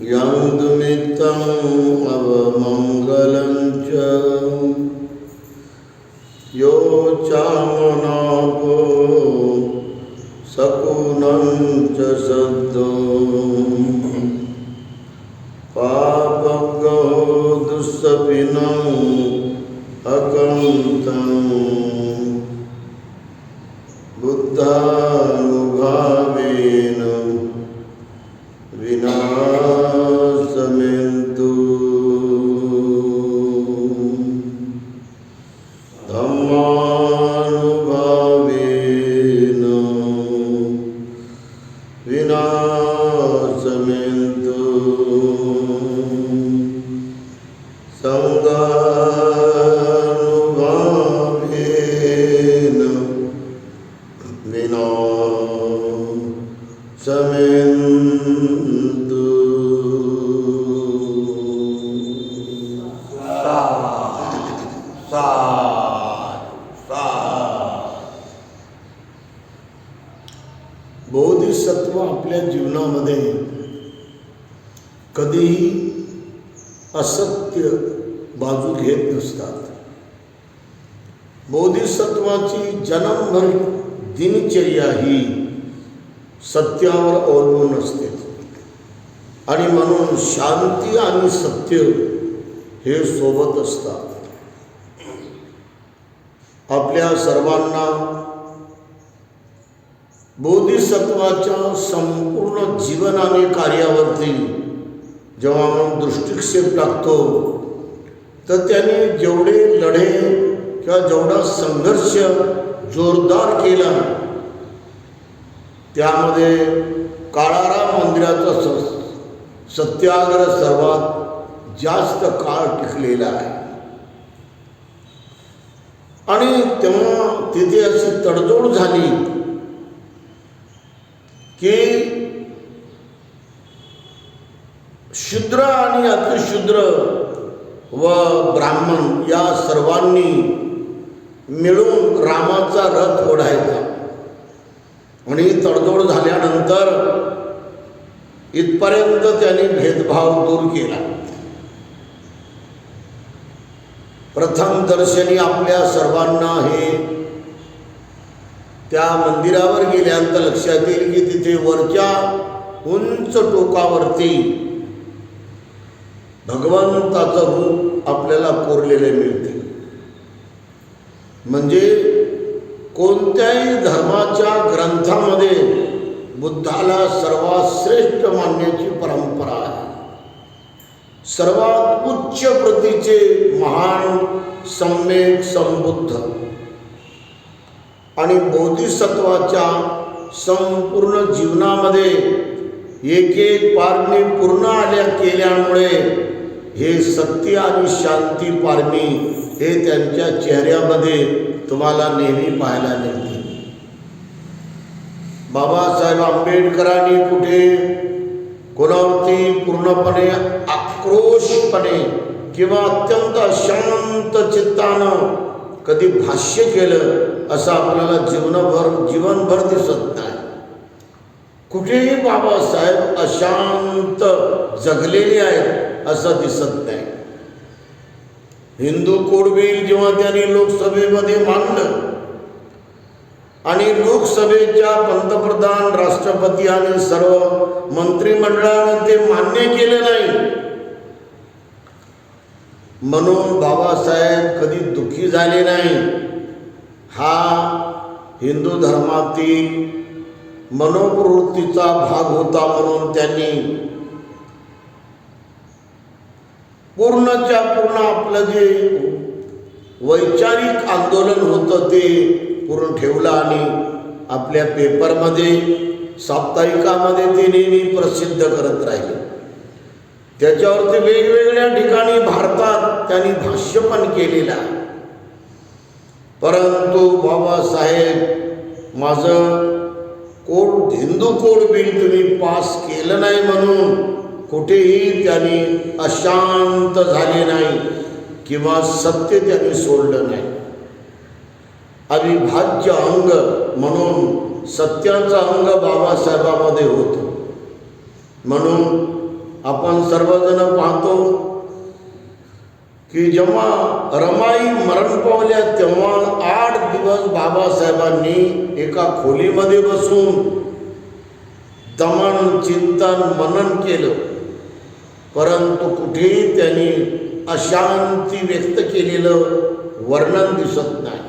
यङ्निमित्तम् अवमङ्गलं च। यो चामनापो सकुनं च सद्दो पापगो दुःसपिनम् अकन्तं सङ्गानुभावेन विनाशमेन्तु बोधिसत्व आपल्या जीवनामध्ये कधीही असत्य बाजू घेत नसतात. बोधिसत्वाची जन्मभर दिनचर्या ही सत्यावर अवलंबून असते. आणि म्हणून शांती आणि सत्य हे सोबत असतात. आपल्या सर्वांना बोधिसत्वाच्या संपूर्ण जीवन आणि कार्यावरती जेव्हा आपण दृष्टिक्षेप टाकतो तर त्याने जेवढे लढे किंवा जेवढा संघर्ष जोरदार केला त्यामध्ये काळाराम मंदिराचा स सत्याग्रह सर्वात जास्त काळ टिकलेला आहे. आणि तेव्हा तिथे अशी तडजोड झाली की शूद्र आणि अतिशूद्र व ब्राह्मण या सर्वांनी मिळून रामाचा रथ ओढायचा. आणि तडजोड झाल्यानंतर इथपर्यंत त्यांनी भेदभाव दूर केला. प्रथम दर्शनी आपल्या सर्वांना हे त्या मंदिरावर गेल्यानंतर लक्षात येईल की तिथे वरच्या उंच टोकावरती भगवंताचं रूप आपल्याला कोरलेले मिळते. म्हणजे कोणत्याही धर्माच्या ग्रंथामध्ये बुद्धाला सर्वात श्रेष्ठ मानण्याची परंपरा आहे. सर्वात उच्च प्रतीचे महान सम्यक संबुद्ध आणि बोधिसत्वाच्या संपूर्ण जीवनामध्ये एक एक पारणी पूर्ण आल्या केल्यामुळे हे सत्य आणि शांती पारमी हे त्यांच्या चेहऱ्यामध्ये तुम्हाला नेहमी पाहायला मिळते. बाबासाहेब आंबेडकरांनी कुठे कोणावरती पूर्णपणे आक्रोशपणे किंवा अत्यंत अशांत चित्तानं कधी भाष्य केलं असं आपल्याला जीवनभर जीवनभर दिसत नाही. कुठेही बाबासाहेब अशांत जगलेले आहेत असं दिसत नाही. हिंदू कोड बिल जेव्हा त्यांनी लोकसभेमध्ये मांडलं आणि लोकसभेच्या पंतप्रधान राष्ट्रपती आणि सर्व मंत्रिमंडळानं ते मान्य केले नाही म्हणून बाबासाहेब कधी दुःखी झाले नाही. हा हिंदू धर्मातील मनोप्रवृत्तीचा भाग होता म्हणून त्यांनी पूर्णच्या पूर्ण आपलं जे वैचारिक आंदोलन होतं ते पूर्ण ठेवलं आणि आपल्या पेपरमध्ये साप्ताहिकामध्ये ते नेहमी प्रसिद्ध करत राहिले. त्याच्यावरती वेगवेगळ्या ठिकाणी भारतात त्यांनी भाष्य पण केलेलं आहे. परंतु बाबासाहेब माझं कोड हिंदू कोड बिल तुम्ही पास केलं नाही म्हणून कुठेही त्यांनी अशांत झाले नाही किंवा सत्य त्यांनी सोडलं नाही. अविभाज्य अंग म्हणून सत्याचा अंग बाबासाहेबामध्ये होतं. म्हणून आपण सर्वजण पाहतो की जेव्हा रमाई मरण पावल्या तेव्हा आठ दिवस बाबासाहेबांनी एका खोलीमध्ये बसून दमन चिंतन मनन केलं. परंतु कुठेही त्यांनी अशांती व्यक्त केलेलं वर्णन दिसत नाही.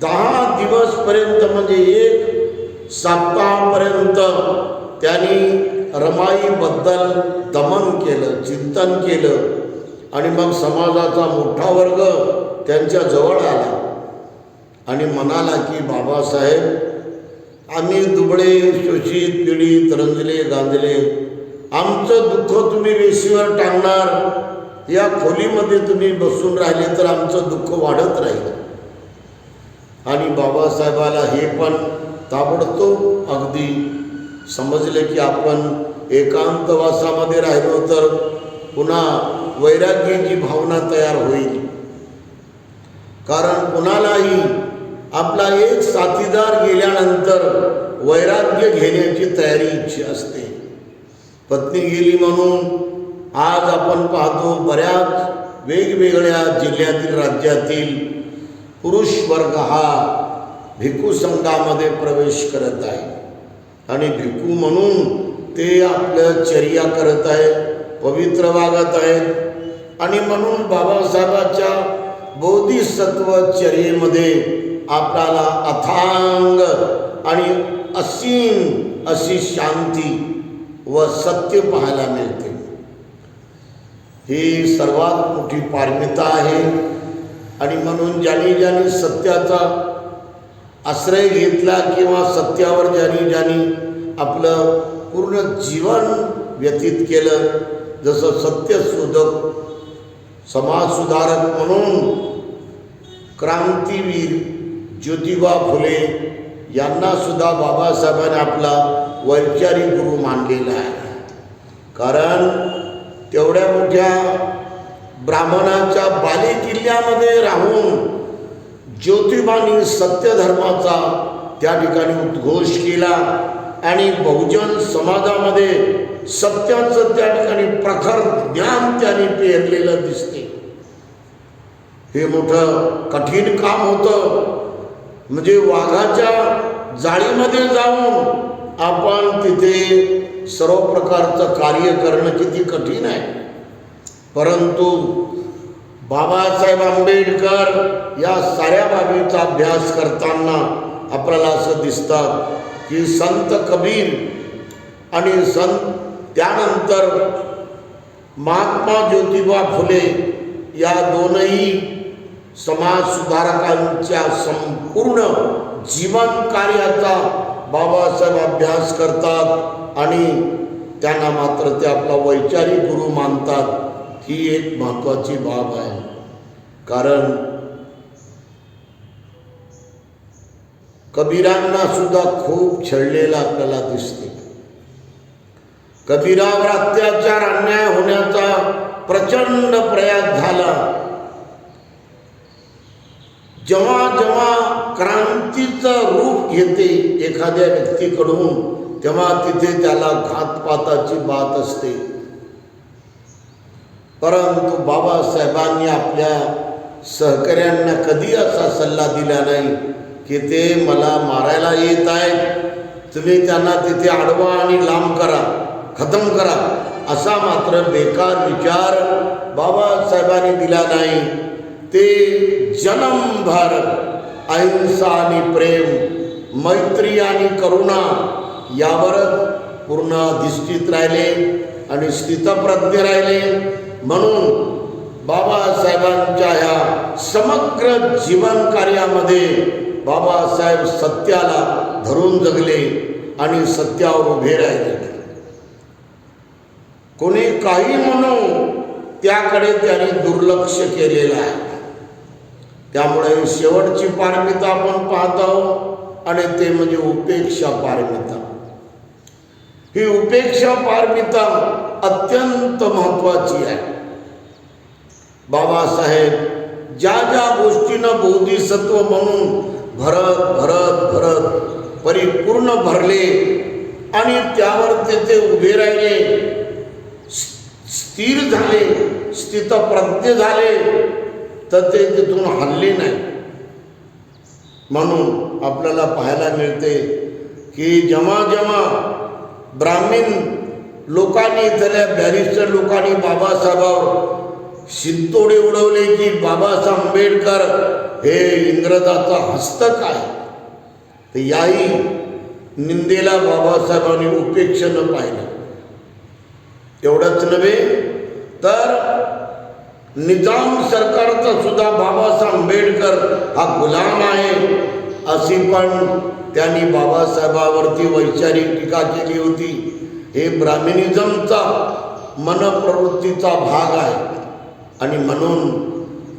दहा दिवसपर्यंत म्हणजे एक सप्ताहापर्यंत त्यांनी रमाईबद्दल दमन केलं चिंतन केलं. आणि मग समाजाचा मोठा वर्ग त्यांच्या जवळ आला. आणि म्हणाला की बाबासाहेब आम्ही दुबळे शोषित पीडित रंजले गांजले आमचं दुःख तुम्ही वेशीवर टांगणार. या खोलीमध्ये तुम्ही बसून राहिले तर आमचं दुःख वाढत राहील. आणि बाबासाहेबाला हे पण ताबडतोब अगदी समजले की आपण एकांतवासामध्ये राहिलो तर पुन्हा वैराग्याची भावना तयार होईल. कारण कुणालाही आपला एक साथीदार गेल्यानंतर वैराग्य घेण्याची तयारी इच्छा असते. पत्नी गेली म्हणून आज आपण पाहतो बऱ्याच वेगवेगळ्या जिल्ह्यातील राज्यातील पुरुष वर्ग हा भिक्खू संघामध्ये प्रवेश करत आहे. आणि भिक्खू म्हणून ते आपलं चर्या करत आहेत. पवित्र वागत आहेत. आणि म्हणून बाबासाहेबाच्या बोधिसत्व चर्येमध्ये आपल्याला अथांग आणि असीम अशी शांती व सत्य पाहायला मिळते. ही सर्वात मोठी पारमिता आहे. आणि म्हणून ज्यांनी ज्यांनी सत्याचा आश्रय घेतला किंवा सत्यावर ज्यांनी ज्यांनी आपलं पूर्ण जीवन व्यतीत केलं जसं सत्यशोधक समाजसुधारक म्हणून क्रांतीवीर ज्योतिबा फुले यांना सुद्धा बाबासाहेबांनी आपला वैचारिक गुरु मानलेला आहे. कारण तेवढ्या मोठ्या ब्राह्मणाच्या बाले किल्ल्यामध्ये राहून ज्योतिबानी सत्यधर्माचा त्या ठिकाणी उद्घोष केला. आणि बहुजन समाजामध्ये सत्याचं त्या ठिकाणी प्रखर ज्ञान त्याने पेरलेलं दिसते. हे मोठं कठीण काम होतं. म्हणजे वाघाच्या जाळीमध्ये जाऊन आपण तिथे सर्व प्रकारचं कार्य करणं किती कठीण आहे. परंतु बाबासाहेब आंबेडकर या साऱ्या बाबीचा अभ्यास करताना आपल्याला असं दिसतं की संत कबीर आणि संत त्यानंतर महात्मा ज्योतिबा फुले या दोनही समाज सुधारकांच्या संपूर्ण जीवन कार्याचा बाबासाहेब अभ्यास करतात आणि त्यांना मात्र ते आपला वैचारिक गुरु मानतात ही एक महत्त्वाची बाब आहे. कारण कबीरांना सुद्धा खूप छळलेला आपल्याला दिसते. कबीरावर अत्याचार अन्याय होण्याचा प्रचंड प्रयास झाला. जेव्हा जेव्हा क्रांतीचं रूप घेते एखाद्या व्यक्तीकडून तेव्हा तिथे त्याला घातपाताची बात असते. परंतु बाबासाहेबांनी आपल्या सहकाऱ्यांना कधी असा सल्ला दिला नाही? की ते मला मारायला येत आहेत तुम्ही त्यांना तिथे आडवा आणि लांब करा खतम करा. असा मात्र बेकार विचार बाबासाहेबांनी दिला नाही. ते जन्मभर अहिंसा आणि प्रेम मैत्री आणि करुणा यावरच पूर्ण अधिष्ठित राहिले आणि स्थितप्रज्ञ राहिले. म्हणून बाबासाहेबांच्या ह्या समग्र जीवन कार्यामध्ये बाबासाहेब सत्याला धरून जगले आणि सत्यावर उभे राहिले. कोणी काही म्हणू त्याकडे त्यांनी दुर्लक्ष केलेलं आहे. त्यामुळे शेवटची पारमिता आपण पाहत आहोत आणि ते म्हणजे उपेक्षा पारमिता. ही उपेक्षा पारमिता अत्यंत महत्वाची आहे. बाबासाहेब ज्या ज्या गोष्टीनं बोधिसत्व म्हणून भरत भरत भरत परिपूर्ण भरले आणि त्यावर तेथे उभे राहिले स्थिर झाले स्थित स्थितप्रज्ञ झाले तर ते तिथून हल्ले नाही. म्हणून आपल्याला पाहायला मिळते की जेव्हा जेव्हा ब्राह्मीण लोकांनी इथल्या बॅरिस्टर लोकांनी बाबासाहेबावर शिंतोडे उडवले की बाबासाहेब आंबेडकर हे इंग्रजाचा हस्तक आहे तर याही निंदेला बाबासाहेबांनी उपेक्षेनं पाहिलं. एवढंच नव्हे तर निजाम सरकारचा सुद्धा बाबासाहेब आंबेडकर हा गुलाम आहे अशी पण त्यांनी बाबासाहेबावरती वैचारिक टीका केली होती. हे ब्राह्मणिझमचा मनप्रवृत्तीचा भाग आहे. आणि म्हणून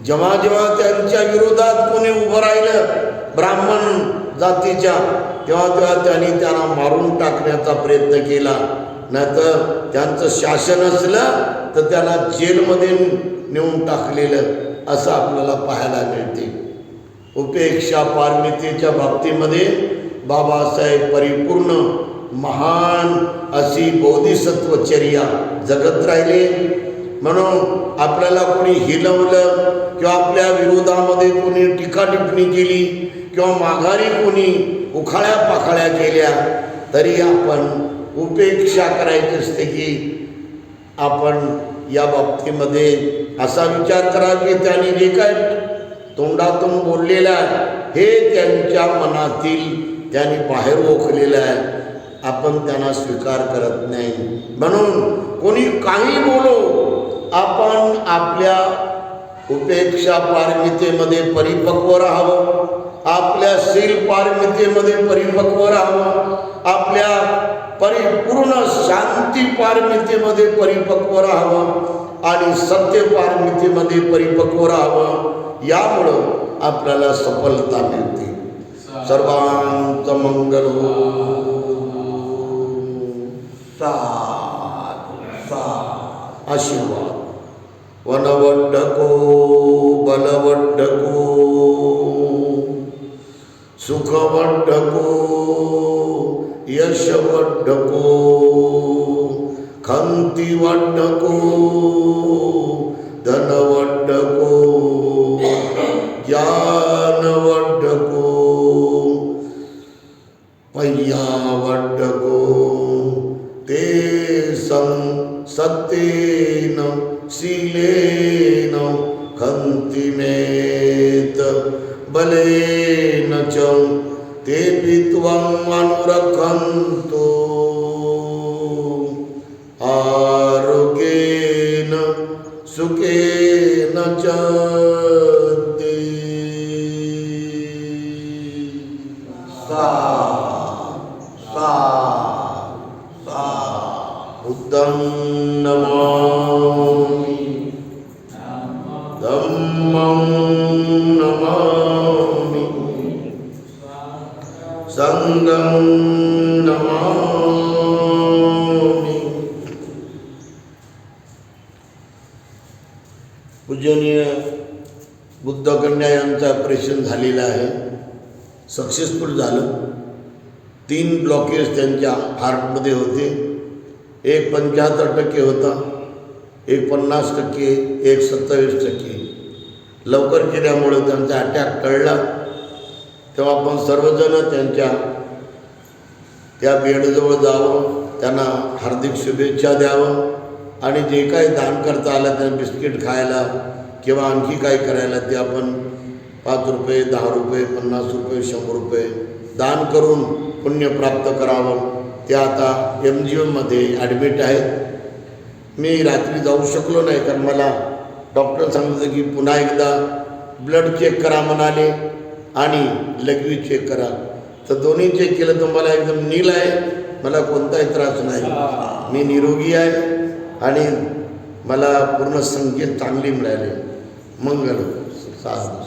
जेव्हा जेव्हा त्यांच्या विरोधात कोणी उभं राहिलं ब्राह्मण जातीच्या तेव्हा तेव्हा त्यांनी त्यांना मारून टाकण्याचा प्रयत्न केला. नाहीतर त्यांचं शासन असलं तर त्यांना जेलमध्ये नेऊन टाकलेलं असं आपल्याला पाहायला मिळते. उपेक्षा पारमितीच्या बाबतीमध्ये बाबासाहेब परिपूर्ण महान अशी बोधिसत्वचर्या जगत राहिले. म्हणून आपल्याला कोणी हिलवलं किंवा आपल्या विरोधामध्ये कोणी टीका टिप्पणी केली किंवा माघारी कोणी उखाळ्या पाखाळ्या केल्या तरी आपण उपेक्षा करायची असते की आपण या बाबतीमध्ये असा विचार करा की त्यांनी जे काय तोंडातून बोललेलं आहे हे त्यांच्या मनातील त्यांनी बाहेर ओखलेलं आहे आपण त्यांना स्वीकार करत नाही. म्हणून कोणी काही बोलो आपण आपल्या उपेक्षा पारमितेमध्ये परिपक्व राहावं. आपल्या शील पारमितेमध्ये परिपक्व राहावं. आपल्या परिपूर्ण शांती पारमितेमध्ये परिपक्व राहावं आणि सत्य पारमितेमध्ये परिपक्व राहावं. यामुळं आपल्याला सफलता मिळते. सर्वांत मंगल हो. आशीर्वाद. वनवड्डको बलवड्डको सुखवड्डको यशवड्डको खंतिवड्डको सत्येन शीलेन खन्तिमेत बलेन च तेऽपि त्वम् अनुरक्षन्तु बुद्धं नमामि धम्मं नमामि सङ्गं नमामि पूजनीय बुद्धकन्या यांचं ऑपरेशन झालेलं आहे. सक्सेसफुल झालं. तीन ब्लॉकेज त्यांच्या हार्टमध्ये होते. एक पंच्याहत्तर टक्के होता एक पन्नास टक्के एक सत्तावीस टक्के. लवकर केल्यामुळे त्यांचा अटॅक टळला. तेव्हा आपण सर्वजण त्यांच्या त्या बेडजवळ जावं त्यांना हार्दिक शुभेच्छा द्यावं आणि जे काही दान करता आलं त्यांना बिस्किट खायला किंवा आणखी काही करायला ते आपण पाच रुपये दहा रुपये पन्नास रुपये शंभर रुपये दान करून पुण्य प्राप्त करावं. ते आता एम जी ओमध्ये ॲडमिट आहेत. मी रात्री जाऊ शकलो नाही कारण मला डॉक्टर सांगितलं की पुन्हा एकदा ब्लड चेक करा म्हणाले आणि लघवी चेक करा. तर दोन्ही चेक केलं तर मला एकदम नील आहे मला कोणताही त्रास नाही. मी निरोगी आहे आणि मला पूर्ण संगीत चांगली मिळाली. मंगल. साधू